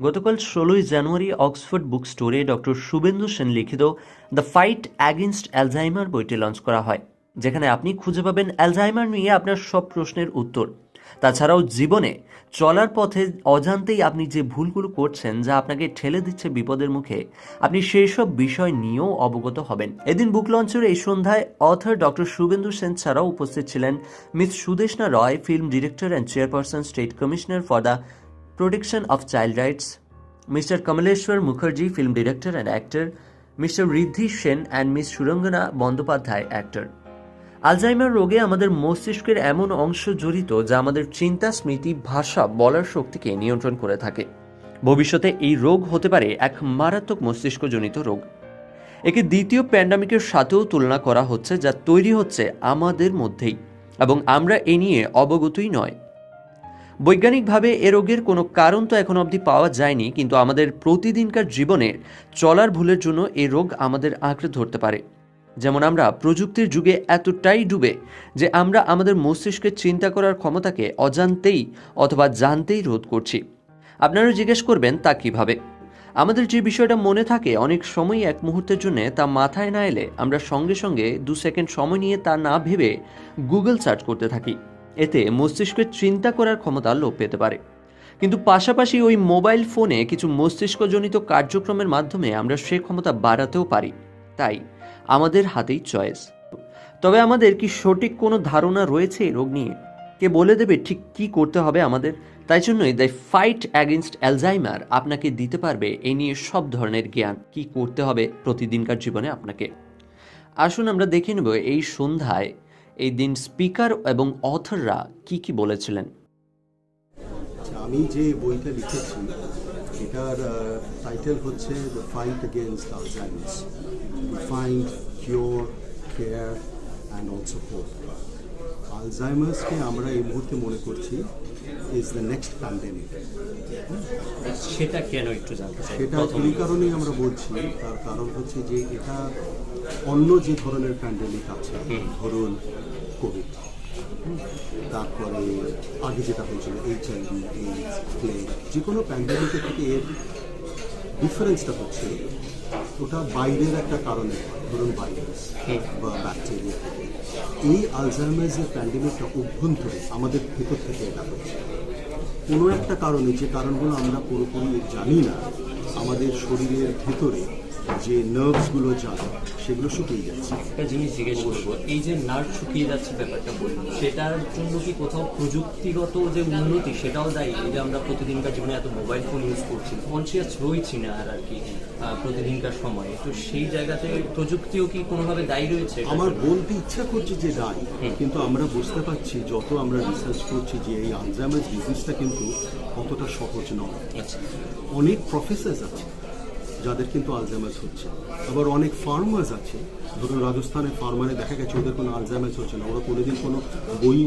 গতকাল ষোলোই জানুয়ারি অক্সফোর্ড বুক স্টোরে ডক্টর শুভেন্দু সেন লিখিত দ্য ফাইট অ্যাগেনস্ট অ্যালজাইমার বইটি লঞ্চ করা হয়, যেখানে আপনি খুঁজে পাবেন অ্যালজাইমার নিয়ে আপনার সব প্রশ্নের উত্তর। তাছাড়াও জীবনে চলার পথে অজান্তেই আপনি যে ভুলগুলো করছেন যা আপনাকে ঠেলে দিচ্ছে বিপদের মুখে, আপনি সেই সব বিষয় নিয়েও অবগত হবেন। এদিন বুক লঞ্চের এই সন্ধ্যায় অথর ডক্টর শুভেন্দু সেন ছাড়াও উপস্থিত ছিলেন Miss Sudeshna Roy, film director and chairperson state commissioner for the Protection of Child Rights, Mr. Kamaleshwar Mukherjee, film director and actor, Mr. Riddhi Sen and Miss Surangana Bandyopadhyay actor. Alzheimer রোগে আমাদের মস্তিষ্কের এমন অংশ জড়িত যা আমাদের চিন্তা স্মৃতি ভাষা বলার শক্তিকে নিয়ন্ত্রণ করে থাকে ভবিষ্যতে এই রোগ হতে পারে এক মারাত্মক মস্তিষ্কজনিত রোগ একে দ্বিতীয় প্যান্ডামিকের সাথেও তুলনা করা হচ্ছে যা তৈরি হচ্ছে আমাদের মধ্যেই এবং আমরা এ নিয়ে অবগতই নয় বৈজ্ঞানিকভাবে এ রোগের কোনো কারণ তো এখন অবধি পাওয়া যায়নি, কিন্তু আমাদের প্রতিদিনকার জীবনে চলার ভুলের জন্য এই রোগ আমাদের আঁকড়ে ধরতে পারে। যেমন আমরা প্রযুক্তির যুগে এতটাই ডুবে যে আমরা আমাদের মস্তিষ্কের চিন্তা করার ক্ষমতাকে অজান্তেই অথবা জানতেই রোধ করছি। আপনারা জিজ্ঞেস করবেন, তা কীভাবে? আমাদের যে বিষয়টা মনে থাকে অনেক সময় এক মুহূর্তের জন্য তা মাথায় না এলে আমরা সঙ্গে সঙ্গে দু সেকেন্ড সময় নিয়ে তা না ভেবে গুগল সার্চ করতে থাকি। এতে মস্তিষ্কের চিন্তা করার ক্ষমতা লোপ পেতে পারে। কিন্তু পাশাপাশি ওই মোবাইল ফোনে কিছু মস্তিষ্কজনিত কার্যক্রমের মাধ্যমে আমরা সে ক্ষমতা বাড়াতেও পারি। তাই আমাদের হাতেই চয়েস। তবে আমাদের কি সঠিক কোনো ধারণা রয়েছে এই রোগ নিয়ে? কে বলে দেবে ঠিক কি করতে হবে আমাদের? তাই জন্যই দ্য ফাইট অ্যাগেনস্ট অ্যালজাইমার আপনাকে দিতে পারবে এই নিয়ে সব ধরনের জ্ঞান। কি করতে হবে প্রতিদিনকার জীবনে আপনাকে। আসুন আমরা দেখে নেব এই সন্ধ্যায় এই দিন স্পিকার এবং অথররা কি কি বলেছিলেন? আমি যে বইটা লিখেছি এটার টাইটেল হচ্ছে the fight against Alzheimer's find cure care and also hope আলজাইমার্সকে আমরা এই মুহূর্তে মনে করছি ইজ দ্য নেক্সট প্যান্ডেমিক সেটা কেন একটু জানতে সেটা এই কারণেই আমরা বলছি তার কারণ হচ্ছে যে এটা অন্য যে ধরনের প্যান্ডেমিক আছে ধরুন কোভিড তারপরে আগে যেটা হয়েছিল এইচ আইভি এইডস প্লেগ যে কোনো প্যান্ডেমিকের থেকে এর ডিফারেন্সটা হচ্ছে ওটা বাইরের একটা কারণে ধরুন ভাইরাস বা ব্যাকটেরিয়া এই আলজাইমার্সের প্যান্ডেমিকটা অভ্যন্তরে আমাদের ভেতর থেকে এটা হচ্ছে। কোনো একটা কারণে যে কারণগুলো আমরা পুরোপুরি জানি না আমাদের শরীরের ভেতরে যে নার্ভসগুলো যায় সেগুলো শুকিয়ে যাচ্ছে। একটা জিনিস জিজ্ঞেস করব এই যে নার্ভ শুকিয়ে যাচ্ছে ব্যাপারটা সেটার জন্য কি কোথাও প্রযুক্তিগত যে উন্নতি সেটাও দায়ী? এই যে আমরা প্রতিদিনকার জীবনে এত মোবাইল ফোন ইউজ করছি কনসিয়াস রয়েছি না আর আর কি প্রতিদিনকার সময়ে। তো সেই জায়গাতে প্রযুক্তিও কি কোনোভাবে দায়ী রয়েছে? আমার বলতে ইচ্ছা করছে যে দায় কিন্তু আমরা বুঝতে পারছি যত আমরা রিসার্চ করছি যে এই আলজাইমার ডিজিজটা কিন্তু অতটা সহজ নয়। আচ্ছা। অনেক প্রফেসর আছে যাদের কিন্তু আলজাইমার্স হচ্ছে। আবার অনেক ফার্মার্স আছে, ধরুন রাজস্থানের ফার্মারে দেখা গেছে, ওদের কোনো আলজাইমার্স হচ্ছে না। ওরা কোনোদিন কোনো বই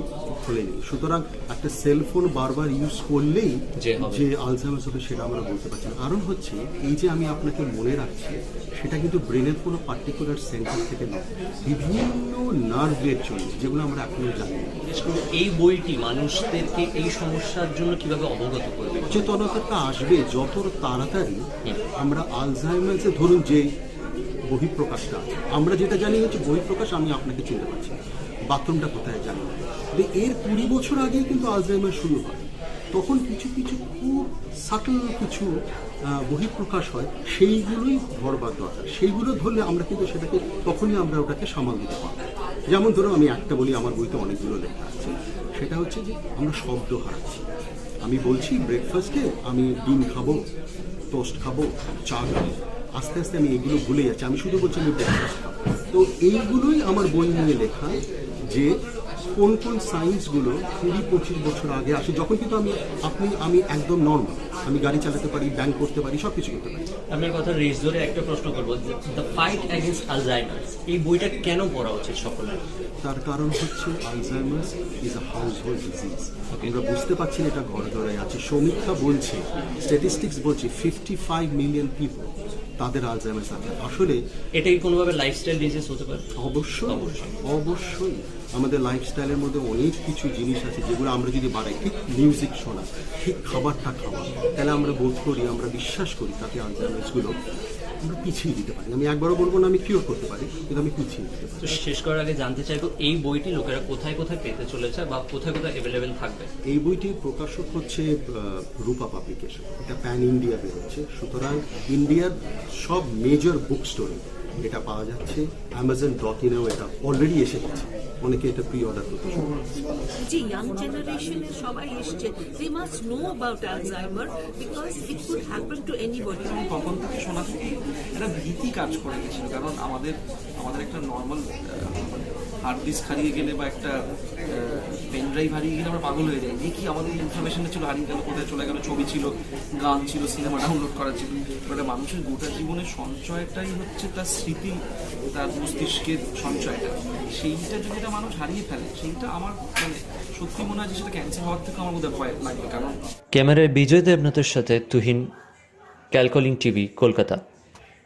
খোলেনি। সুতরাং একটা সেলফোন বারবার ইউজ করলেই যে আলজাইমার্স হবে সেটা আমরা বলতে পারছি না। কারণ হচ্ছে এই যে আমি আপনাকে মনে রাখছি সেটা কিন্তু ব্রেনের কোনো পার্টিকুলার সেন্টার থেকে নয়। বিভিন্ন নার্ভের জন্য যেগুলো আমরা এখনও জানি এই বইটি মানুষদেরকে এই সমস্যার জন্য কীভাবে অবগত করবে? সচেতনতাটা আসবে যত তাড়াতাড়ি আমরা আলজাইমার্সে ধরুন যে বহিঃপ্রকাশটা আমরা যেটা জানি হচ্ছে বহিঃপ্রকাশ আমি আপনাকে চিনতে পারছি। বাথরুমটা কোথায় জানি না। এর কুড়ি বছর আগেই কিন্তু আলজাইমার শুরু হয়। তখন কিছু কিছু খুব সাটল কিছু বহিঃপ্রকাশ হয়, সেইগুলোই ধরবার দরকার। সেইগুলো ধরলে আমরা কিন্তু সেটাকে তখনই আমরা ওটাকে সামাল দিতে পারব। যেমন ধরো আমি একটা বলি, আমার বইতে অনেকগুলো লেখা আছে। সেটা হচ্ছে যে আমরা শব্দ হারাচ্ছি। আমি বলছি ব্রেকফাস্টে আমি ডিম খাব টোস্ট খাব, চা খাব। আস্তে আস্তে আমি এগুলো ভুলে যাচ্ছি। আমি শুধু বলছি আমি ব্রেকফাস্ট খাব। তো এইগুলোই আমার বই নিয়ে লেখা। যে কোন কোন সায়েন্সগুলো কুড়ি পঁচিশ বছর আগে আসে যখন কিন্তু আমি আপনি আমি একদম নর্মাল আমি গাড়ি চালাতে পারি ব্যাংক করতে পারি সব কিছু করতে পারি। আপনার কথা রেস ধরে একটা প্রশ্ন করব দ্য ফাইট অ্যাগেন্স্ট আলজাইমার্স এই বইটা কেন পড়া উচিত সকলের? তার কারণ হচ্ছে Alzheimer's is a household disease আমরা বুঝতে পারছি এটা ঘরে ঘরে আছে। সমীক্ষা বলছে স্ট্যাটিস্টিক্স বলছে ফিফটি ফাইভ মিলিয়ন পিপল তাদের আলজাইমার্স আছে। আসলে এটা কি কোনোভাবে লাইফস্টাইল ডিজিজ হতে পারে? অবশ্যই। অবশ্যই। আমাদের লাইফস্টাইলের মধ্যে অনেক কিছু জিনিস আছে যেগুলো আমরা যদি বাড়াই ঠিক মিউজিক শোনা ঠিক খাবারটা খাওয়া তাহলে আমরা বোধ করি আমরা বিশ্বাস করি তাতে আলজাইমার্সগুলো আমরা পিছিয়ে দিতে পারি। আমি একবারও বলব না আমি কিওর করতে পারি কিন্তু আমি পিছিয়ে দিতে পারি। তো শেষ করার আগে জানতে চাইব এই বইটি লোকেরা কোথায় কোথায় পেতে চলেছে বা কোথায় কোথায় অ্যাভেলেবেল থাকবে? এই বইটির প্রকাশক হচ্ছে রূপা পাবলিকেশন এটা প্যান ইন্ডিয়া বেরোচ্ছে সুতরাং ইন্ডিয়ার সব মেজর বুক স্টোরে এটা পাওয়া যাচ্ছে। অ্যামাজন ডট ইনেও এটা অলরেডি এসে গেছে। অনেকে এটা প্রি অর্ডার করতে শুরু করেছে। যে ইয়াং জেনারেশনের সবাই এসছে। They must know about Alzheimer because it could happen to anybody তখন থেকে শোনা থেকে একটা ভীতি কাজ করে গেছিল কারণ আমাদের আমাদের একটা নর্মাল হার্ড ডিস্ক হারিয়ে গেলে বা একটা পেন ড্রাইভ হারিয়ে গেলে আমরা পাগল হয়ে যাই। দেখি আমাদের ইনফরমেশনটা ছিল, হারিয়ে গেল, কোথায় চলে গেল, ছবি ছিল, গান ছিল সিনেমা ডাউনলোড করা ছিল। একটা মানুষের গোটা জীবনের সঞ্চয়টাই হচ্ছে তার স্মৃতি, তার মস্তিষ্কের সঞ্চয়টা। সেইটা যদি একটা মানুষ হারিয়ে ফেলে, সেইটা আমার মানে সত্যি মনে হয় যে সেটা ক্যান্সার হওয়ার থেকে আমার বোধহয় ভয় লাগবে, কারণ ক্যামেরায় বিজয় দেবনাথের সাথে তুহিন, ক্যালকলিং টিভি, কলকাতা।